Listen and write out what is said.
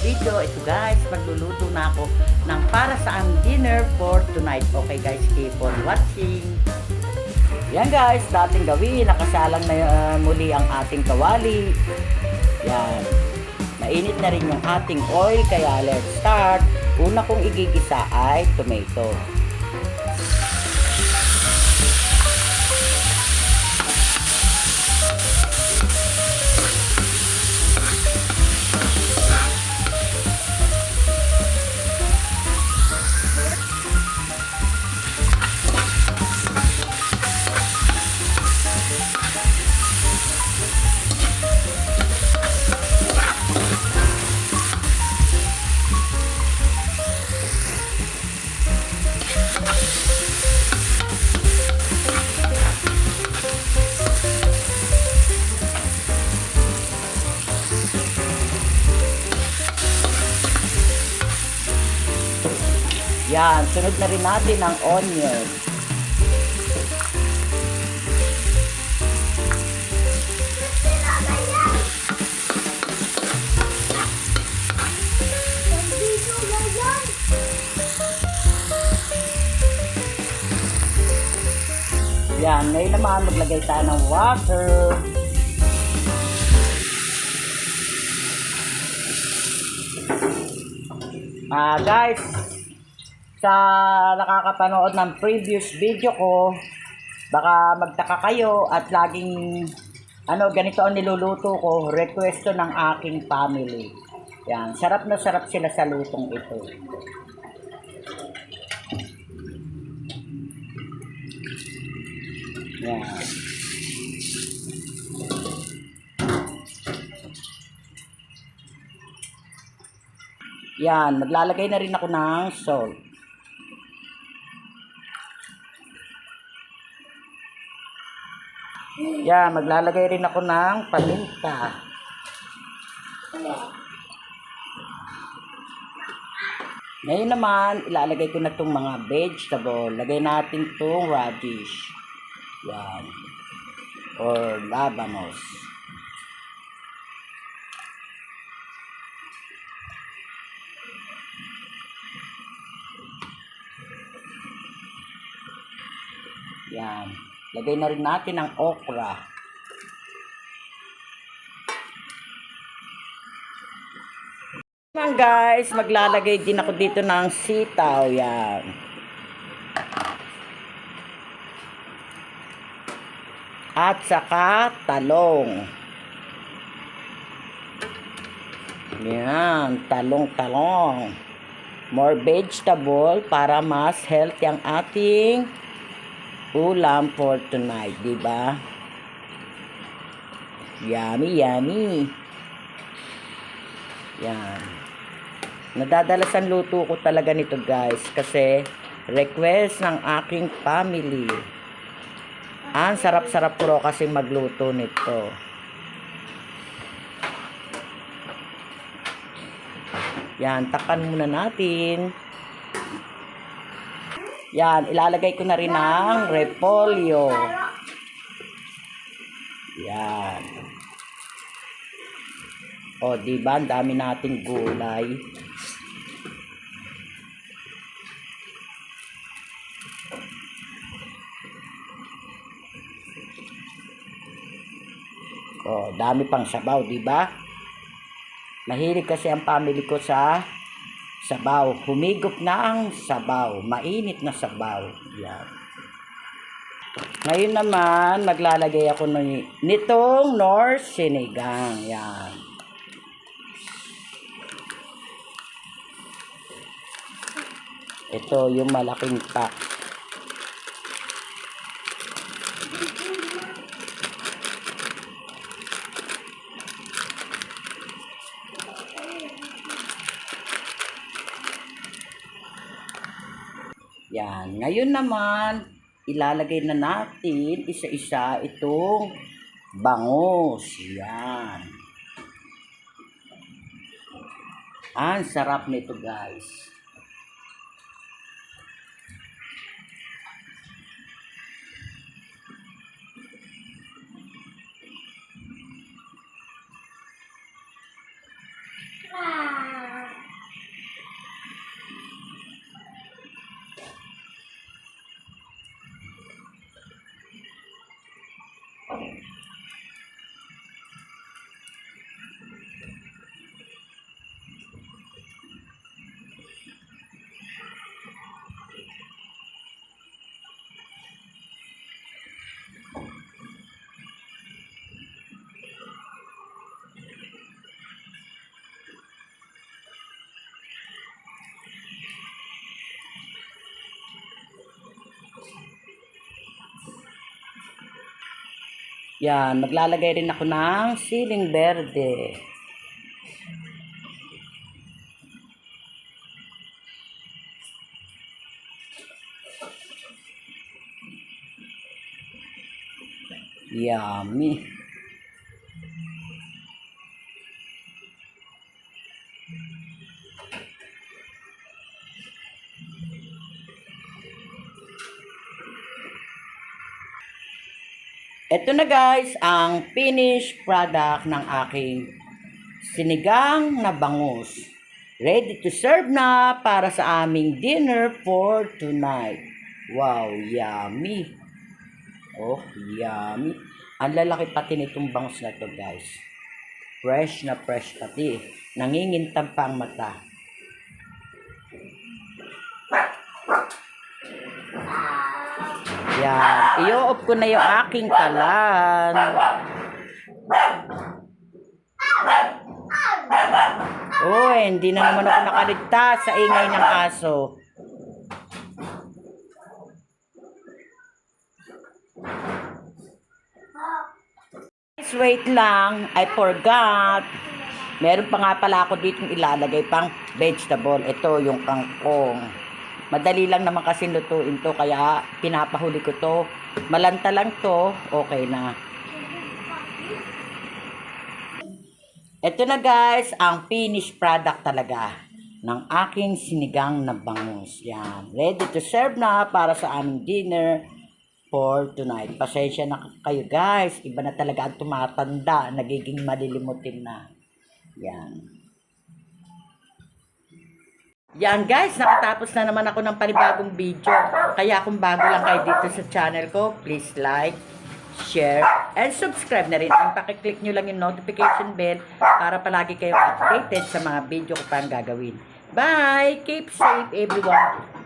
video. Ito guys, magluluto na ako ng para sa ang dinner for tonight. Okay guys, keep on watching. Yan guys, dating gawin. Nakasalang na uh, muli ang ating kawali. Yan. Mainit na rin yung ating oil, kaya let's start. Una kong igigisa ay tomato. Yan, sunod na rin natin ang onion. Yan, ngayon naman maglagay tayo ng water. Ah, guys, sa nakakapanood ng previous video ko, baka magtaka kayo at laging ano, ganito ang niluluto ko, request to ng aking family. Yan, sarap na sarap sila sa lutong ito. Yan. Yan, maglalagay na rin ako ng salt. Yan, maglalagay rin ako ng paminta. Ngayon naman, ilalagay ko na itong mga vegetable. Lagay natin itong radish. Yan. Or labanos. Yan. Lagay na rin natin ang okra. Naman guys, maglalagay din ako dito ng sitaw. Yan. At saka talong. Yan, talong-talong. More vegetable para mas healthy ang ating ulam for tonight, di ba? Yummy, yummy. Yan. Nadadalasan luto ko talaga nito guys kasi request ng aking family. Ang sarap-sarap ko kasi magluto nito. Yan, takan muna natin. Yan, ilalagay ko na rin ang repolyo. Yan. O, di ba? Ang dami nating gulay. O, dami pang sabaw, di ba? Mahilig kasi ang family ko sa sabaw. Humigop na ang sabaw. Mainit na sabaw. Yan. Ngayon naman, maglalagay ako ng, nitong North Sinigang. Yan. Ito yung malaking pack. Yan. Ngayon naman, ilalagay na natin isa-isa itong bangus. Yan. Ang sarap nito guys. Yan, maglalagay rin ako ng siling berde. Yummy. Ito na guys, ang finished product ng aking sinigang na bangus. Ready to serve na para sa aming dinner for tonight. Wow, yummy. Oh, yummy. Ang lalaki pati nitong bangus na to guys. Fresh na fresh pati. Nangingintab pa ang mata. Yan. I-off ko na yung aking kalan. Uy, hindi na naman ako nakaligtas sa ingay ng aso. Wait lang, I forgot. Meron pa nga pala ako dito ilalagay pang vegetable. Ito yung kangkong. Madali lang naman kasi lutuin to, kaya pinapahuli ko to. Malanta lang to, okay na. Ito na guys, ang finished product talaga ng aking sinigang na bangus. Yan. Ready to serve na para sa aming dinner for tonight. Pasensya na kayo guys. Iba na talaga ang tumatanda. Nagiging malilimutin na. Yan. Yan guys, nakatapos na naman ako ng panibagong video. Kaya kung bago lang kayo dito sa channel ko, please like, share, and subscribe na rin. And pakiclick nyo lang yung notification bell para palagi kayong updated sa mga video ko pang gagawin. Bye! Keep safe everyone!